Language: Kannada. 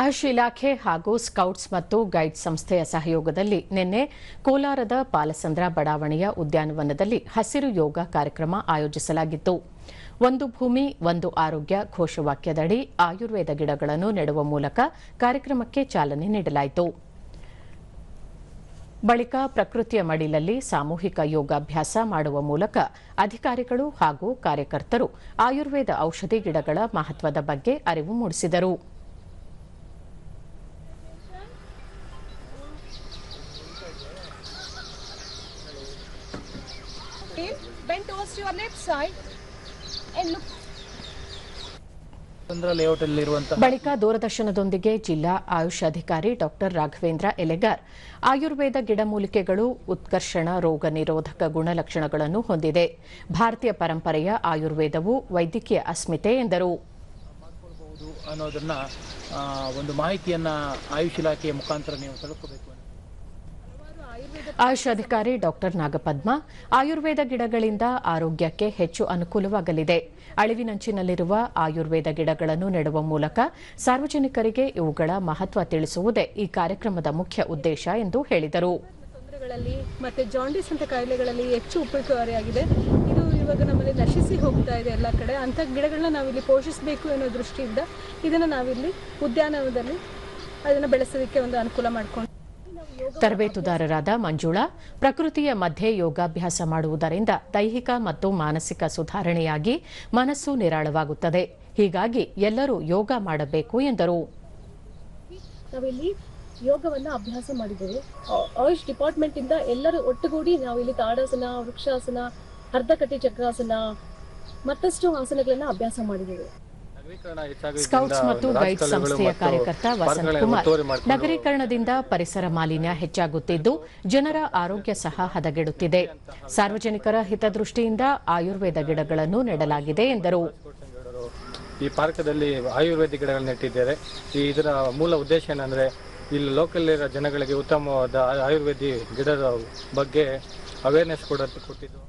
ಆಯುಷ್ ಇಲಾಖೆ ಹಾಗೂ ಸ್ಕೌಟ್ಸ್ ಮತ್ತು ಗೈಡ್ ಸಂಸ್ಥೆಯ ಸಹಯೋಗದಲ್ಲಿ ನಿನ್ನೆ ಕೋಲಾರದ ಪಾಲಸಂದ್ರ ಬಡಾವಣೆಯ ಉದ್ಯಾನವನದಲ್ಲಿ ಹಸಿರು ಯೋಗ ಕಾರ್ಯಕ್ರಮ ಆಯೋಜಿಸಲಾಗಿತ್ತು. ಒಂದು ಭೂಮಿ, ಒಂದು ಆರೋಗ್ಯ ಘೋಷವಾಕ್ಯದಡಿ ಆಯುರ್ವೇದ ಗಿಡಗಳನ್ನು ನೆಡುವ ಮೂಲಕ ಕಾರ್ಯಕ್ರಮಕ್ಕೆ ಚಾಲನೆ ನೀಡಲಾಯಿತು. ಬಳಿಕ ಪ್ರಕೃತಿಯ ಮಡಿಲಲ್ಲಿ ಸಾಮೂಹಿಕ ಯೋಗಾಭ್ಯಾಸ ಮಾಡುವ ಮೂಲಕ ಅಧಿಕಾರಿಗಳು ಹಾಗೂ ಕಾರ್ಯಕರ್ತರು ಆಯುರ್ವೇದ ಔಷಧಿ ಗಿಡಗಳ ಮಹತ್ವದ ಬಗ್ಗೆ ಅರಿವು ಮೂಡಿಸಿದರು. Bend towards your left side and look. ಬಳಿಕ ದೂರದರ್ಶನದೊಂದಿಗೆ ಜಿಲ್ಲಾ ಆಯುಷ್ ಅಧಿಕಾರಿ ಡಾ ರಾಘವೇಂದ್ರ ಎಲೆಗಾರ್. ಆಯುರ್ವೇದ ಗಿಡಮೂಲಿಕೆಗಳು ಉತ್ಕರ್ಷಣ ರೋಗ ನಿರೋಧಕ ಗುಣಲಕ್ಷಣಗಳನ್ನು ಹೊಂದಿದೆ. ಭಾರತೀಯ ಪರಂಪರೆಯ ಆಯುರ್ವೇದವು ವೈದ್ಯಕೀಯ ಅಸ್ಮಿತೆ ಎಂದರು. ಅನ್ನೋದನ್ನ ಒಂದು ಮಾಹಿತಿಯನ್ನ ಆಯುಷ್ ಇಲಾಖೆಯ ಮುಖಾಂತರ ನೀವು ತಲುಪಬೇಕು ಆಯುಷ್ ಅಧಿಕಾರಿ ಡಾಕ್ಟರ್ ನಾಗಪದ್ಮ, ಆಯುರ್ವೇದ ಗಿಡಗಳಿಂದ ಆರೋಗ್ಯಕ್ಕೆ ಹೆಚ್ಚು ಅನುಕೂಲವಾಗಲಿದೆ. ಅಳಿವಿನಂಚಿನಲ್ಲಿರುವ ಆಯುರ್ವೇದ ಗಿಡಗಳನ್ನು ನೆಡುವ ಮೂಲಕ ಸಾರ್ವಜನಿಕರಿಗೆ ಇವುಗಳ ಮಹತ್ವ ತಿಳಿಸುವುದೇ ಈ ಕಾರ್ಯಕ್ರಮದ ಮುಖ್ಯ ಉದ್ದೇಶ ಎಂದು ಹೇಳಿದರು. ಮತ್ತೆ ಜಾಂಡಿಸ್ ಅಂತ ಕಾಯಿಲೆಗಳಲ್ಲಿ ಹೆಚ್ಚು ಉಪಯುಕ್ತವಾರಿಯಾಗಿದೆ. ಇದು ಇವಾಗ ನಮ್ಮಲ್ಲಿ ನಶಿಸಿ ಹೋಗ್ತಾ ಇದೆ ಎಲ್ಲ ಕಡೆ. ಅಂತ ಗಿಡಗಳನ್ನ ನಾವಿಲ್ಲಿ ಪೋಷಿಸಬೇಕು ಅನ್ನೋ ದೃಷ್ಟಿಯಿಂದ ಇದನ್ನು ನಾವಿಲ್ಲಿ ಉದ್ಯಾನವನದಲ್ಲಿ ಅದನ್ನ ಬೆಳೆಸೋದಕ್ಕೆ ಒಂದು ಅನುಕೂಲ ಮಾಡ್ಕೊಂಡು ತರಬೇತುದಾರರಾದ ಮಂಜುಳಾ, ಪ್ರಕೃತಿಯ ಮಧ್ಯೆ ಯೋಗಾಭ್ಯಾಸ ಮಾಡುವುದರಿಂದ ದೈಹಿಕ ಮತ್ತು ಮಾನಸಿಕ ಸುಧಾರಣೆಯಾಗಿ ಮನಸ್ಸು ನಿರಾಳವಾಗುತ್ತದೆ. ಹೀಗಾಗಿ ಎಲ್ಲರೂ ಯೋಗ ಮಾಡಬೇಕು ಎಂದರು. ನಾವಿಲ್ಲಿ ಯೋಗವನ್ನು ಅಭ್ಯಾಸ ಮಾಡಿದ್ದೇವೆ. ಆಯುಷ್ ಡಿಪಾರ್ಟ್ಮೆಂಟ್ ಇಂದ ಎಲ್ಲರೂ ಒಟ್ಟುಗೂಡಿ ನಾವಿಲ್ಲಿ ತಾಡಾಸನ, ವೃಕ್ಷಾಸನ, ಅರ್ಧಕಟ್ಟಿ ಚಕ್ರಾಸನ ಮತ್ತಷ್ಟು ಆಸನಗಳನ್ನು ಅಭ್ಯಾಸ ಮಾಡಿದ್ದೇವೆ. ಸ್ಕೌಟ್ಸ್ ಮತ್ತು ಗೈಡ್ ರಾಜಕಾಲುವೆಗಳು ಸಂಸ್ಥೆಯ ಕಾರ್ಯಕರ್ತ ವಸಂತ್ ಕುಮಾರ್ ನಗರೀಕರಣದಿಂದ ಪರಿಸರ ಮಾಲಿನ್ಯ ಹೆಚ್ಚಾಗುತ್ತಿದ್ದು ಜನರ ಆರೋಗ್ಯ ಸಹ ಹದಗೆಡುತ್ತಿದೆ. ಸಾರ್ವಜನಿಕರ ಹಿತದೃಷ್ಟಿಯಿಂದ ಆಯುರ್ವೇದ ಗಿಡಗಳನ್ನು ನೆಡಲಾಗಿದೆ ಎಂದರು. ಈ ಪಾರ್ಕದಲ್ಲಿ ಆಯುರ್ವೇದಿಕ್ ಗಿಡಗಳನ್ನು ನೆಟ್ಟಿದ್ದಾರೆ. ಈ ಇದರ ಮೂಲ ಉದ್ದೇಶ ಏನಂದ್ರೆ ಇಲ್ಲಿ ಲೋಕಲ್ ಇರೋ ಜನಗಳಿಗೆ ಉತ್ತಮವಾದ ಆಯುರ್ವೇದಿ ಗಿಡದ ಬಗ್ಗೆ ಅವೇರ್ನೆಸ್ ಕೊಡ ಕೊಟ್ಟಿದ್ದು.